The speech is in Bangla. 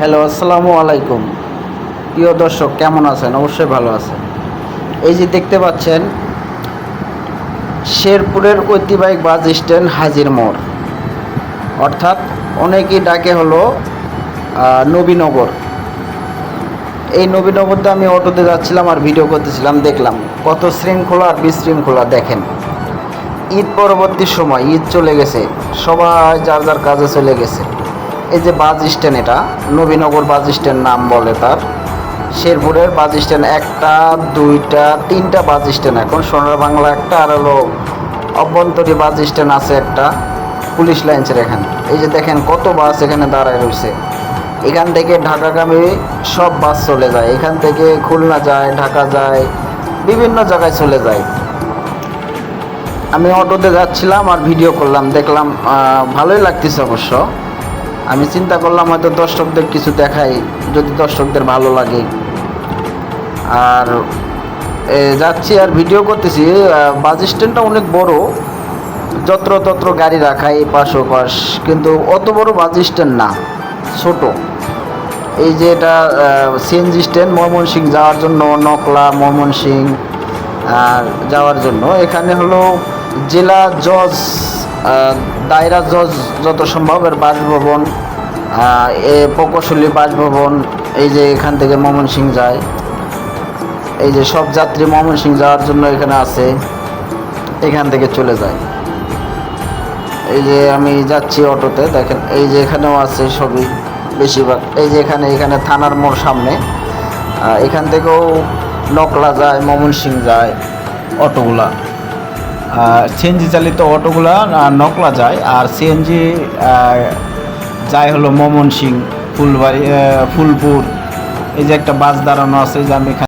হ্যালো, আসসালামু আলাইকুম। প্রিয় দর্শক, কেমন আছেন? অবশ্যই ভালো আছেন। এই যে দেখতে পাচ্ছেন, শেরপুরের ঐতিহ্যবাহী বাস স্ট্যান্ড হাজির মোড়। অর্থাৎ অনেকেই ডাকে হলো নবীনগর। এই নবীনগরতে আমি অটোতে যাচ্ছিলাম আর ভিডিও করতেছিলাম, দেখলাম কত শৃঙ্খলা আর বিশৃঙ্খলা, দেখেন। ঈদ পরবর্তী সময়, ঈদ চলে গেছে। সবাই যার যার কাজে চলে গেছে। এই যে বাস স্ট্যান্ড এটা, নবীনগর বাস স্ট্যান্ড নাম বলে তার। শেরপুরের বাস স্ট্যান্ড একটা, দুইটা, তিনটা বাস স্ট্যান্ড এখন। সোনার বাংলা একটা আর হলো অভ্যন্তরী বাস স্ট্যান্ড আছে একটা, পুলিশ লাইন্সের এখানে। এই যে দেখেন কত বাস এখানে দাঁড়ায় রয়েছে। এখান থেকে ঢাকাগামী সব বাস চলে যায়। এখান থেকে খুলনা যায়, ঢাকা যায়, বিভিন্ন জায়গায় চলে যায়। আমি অটোতে যাচ্ছিলাম আর ভিডিও করলাম। দেখলাম ভালোই লাগতেছে অবশ্য। আমি চিন্তা করলাম হয়তো দর্শকদের কিছু দেখাই, যদি দর্শকদের ভালো লাগে। আর যাচ্ছি আর ভিডিও করতেছি বাস স্ট্যান্ডটা অনেক বড়। যত্র তত্র গাড়ি রাখা এই পাশ ও পাশ, কিন্তু অত বড় বাস স্ট্যান্ড না, ছোট। এই যে এটা সিএনজি স্ট্যান্ড, ময়মনসিং যাওয়ার জন্য, নকলা, ময়মনসিং যাওয়ার জন্য। এখানে হলো জেলা জজ দায়রা জজ যত সম্ভব এর বাসভবন এ প্রকৌশলী বাসভবন, এই যে এখান থেকে ময়মনসিং যায়। এই যে সব যাত্রী ময়মনসিং যাওয়ার জন্য এখানে আছে, এখান থেকে চলে যায়। এই যে আমি যাচ্ছি অটোতে, দেখেন, এই যে এখানেও আছে সবই বেশিরভাগ। এই যে এখানে এখানে থানার মোড় সামনে। এখান থেকেও নকলা যায় ময়মনসিং যায় অটোগুলা। সিএনজি চালিত অটোগুলা নকলা যায়। আর সিএনজি যায় হলো মমন সিং ফুলবাড়ি ফুলপুর। এই যে একটা বাস দাঁড়ানো আছে যে আমি